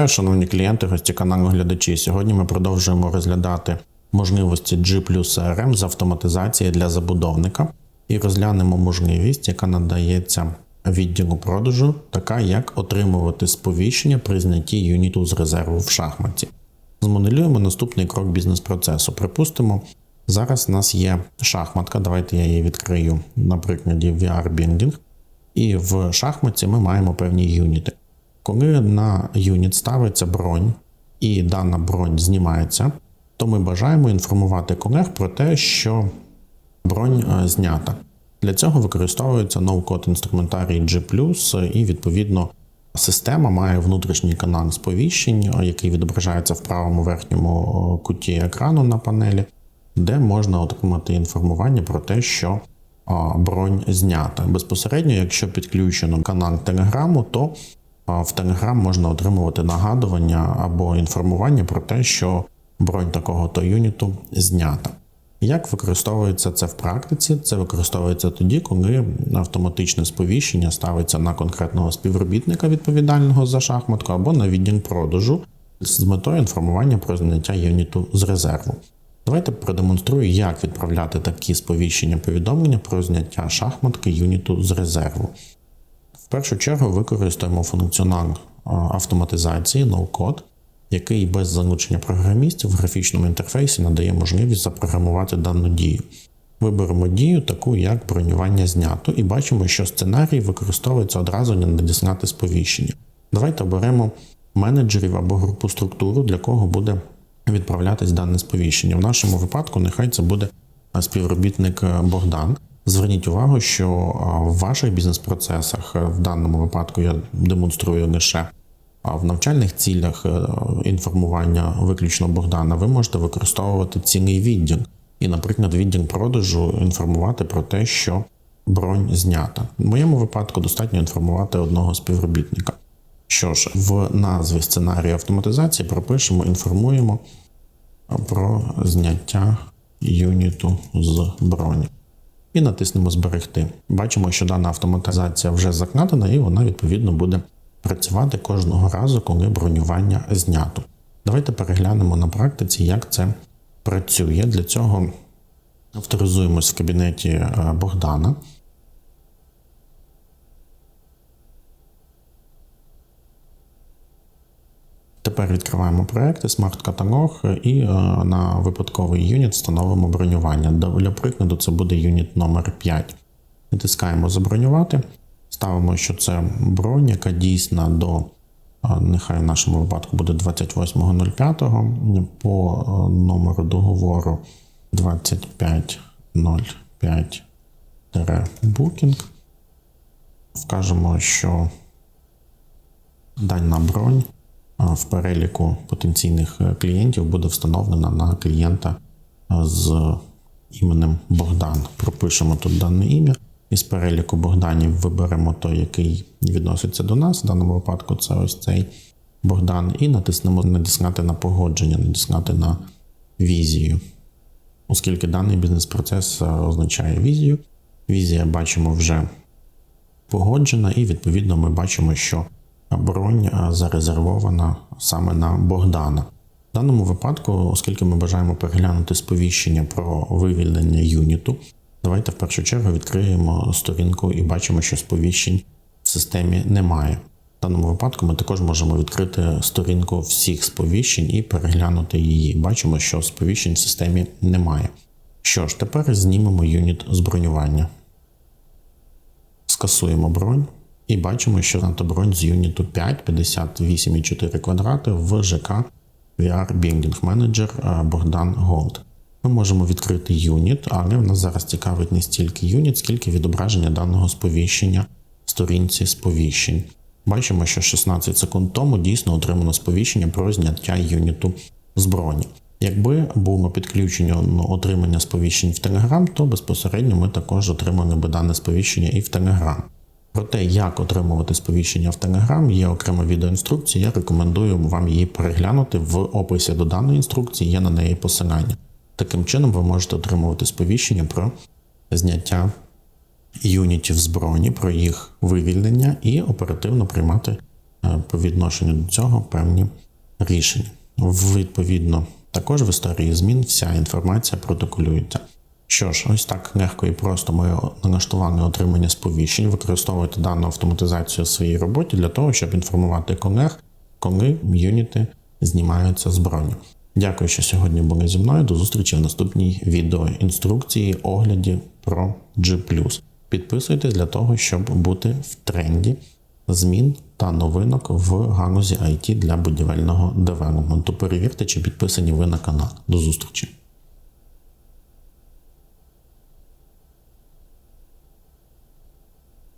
Вітаю, шановні клієнти, гості каналу глядачі. Сьогодні ми продовжуємо розглядати можливості G плюс CRM з автоматизації для забудовника і розглянемо можливість, яка надається відділу продажу, така як отримувати сповіщення при знятті юніту з резерву в шахматі. Змоделюємо наступний крок бізнес-процесу. Припустимо, зараз у нас є шахматка. Давайте я її відкрию на прикладі VR Binding. І в шахматі ми маємо певні юніти. Коли на юніт ставиться бронь і дана бронь знімається, то ми бажаємо інформувати колег про те, що бронь е, знята. Для цього використовується ноу-код інструментарій G+, і відповідно система має внутрішній канал сповіщень, е, який відображається в правому верхньому е, куті екрану на панелі, де можна отримати інформування про те, що бронь знята. Безпосередньо, якщо підключено канал Телеграму, то в Telegram можна отримувати нагадування або інформування про те, що бронь такого то юніту знята. Як використовується це в практиці? Це використовується тоді, коли автоматичне сповіщення ставиться на конкретного співробітника відповідального за шахматку або на відділ продажу з метою інформування про зняття юніту з резерву. Давайте продемонструю, як відправляти такі сповіщення повідомлення про зняття шахматки юніту з резерву. В першу чергу використаємо функціонал а, автоматизації no-code, який без залучення програмістів в графічному інтерфейсі надає можливість запрограмувати дану дію. Виберемо дію, таку як бронювання знято, і бачимо, що сценарій використовується одразу не надіслати сповіщення. Давайте оберемо менеджерів або групу структуру, для кого буде відправлятись дане сповіщення. В нашому випадку нехай це буде співробітник е, Богдан. Зверніть увагу, що е, в ваших бізнес-процесах е, в даному випадку я демонструю лише а в навчальних цілях інформування виключно Богдана, ви можете використовувати цілий відділ. І, наприклад, відділ продажу інформувати про те, що бронь знята. В моєму випадку достатньо інформувати одного співробітника. Що ж, в назві сценарію автоматизації пропишемо, інформуємо про зняття юніту з броні. І натиснемо Зберегти. Бачимо, що дана автоматизація вже закладена, і вона відповідно буде працювати кожного разу, коли бронювання знято. Давайте переглянемо на практиці, як це працює. Для цього авторизуємось в кабінеті е, Богдана. Тепер відкриваємо проекти, смарт-каталог і е, на випадковий юніт встановимо бронювання. Для прикладу, це буде юніт номер 5 Натискаємо Забронювати. Ставимо, що це бронь, яка дійсна до, е, нехай в нашому випадку буде 28.05 по е, номеру договору 2505 Booking. Вкажемо, що дана бронь в переліку потенційних е, клієнтів буде встановлена на клієнта з іменем Богдан. Пропишемо тут дане ім'я. Із переліку Богданів виберемо той, який відноситься до нас. В даному випадку це ось цей Богдан, і натиснемо надіслати на погодження, надіслати на візію. Оскільки даний бізнес-процес е, означає візію. Візія бачимо вже погоджена, і відповідно ми бачимо, що бронь е, зарезервована саме на Богдана. В даному випадку, оскільки ми бажаємо переглянути сповіщення про вивільнення юніту, давайте в першу чергу відкриємо сторінку і бачимо, що сповіщень в системі немає. В даному випадку ми також можемо відкрити сторінку всіх сповіщень і переглянути її. Бачимо, що сповіщень в системі немає. Що ж, тепер знімемо юніт з бронювання. Скасуємо бронь. І бачимо, що бронь з юніту 5, 58,4 квадрати в ЖК VR Building Manager Богдан Голд. Ми можемо відкрити юніт, але в нас зараз цікавить не стільки юніт, скільки відображення даного сповіщення в сторінці сповіщень. Бачимо, що 16 секунд тому дійсно отримано сповіщення про зняття юніту з броні. Якби було підключення ну, отримання сповіщень в Telegram, то безпосередньо ми також отримали би дане сповіщення і в Telegram. Про те, як отримувати сповіщення в Telegram, є окрема відеоінструкція. Я рекомендую вам її переглянути в описі до даної інструкції, є на неї посилання. Таким чином, ви можете отримувати сповіщення про зняття юнітів з про їх вивільнення і оперативно приймати е, по відношенню до цього певні рішення. Відповідно, також в історії змін вся інформація протоколюється. Що ж, ось так легко і просто ми налаштували отримання сповіщень, використовуйте дану автоматизацію в своїй роботі для того, щоб інформувати колег, коли юніти знімаються з броні. Дякую, що сьогодні були зі мною. До зустрічі в наступній відео інструкції, огляді про G+. Підписуйтесь для того, щоб бути в тренді змін та новинок в галузі IT для будівельного девелопменту. Перевірте, чи підписані ви на канал. До зустрічі!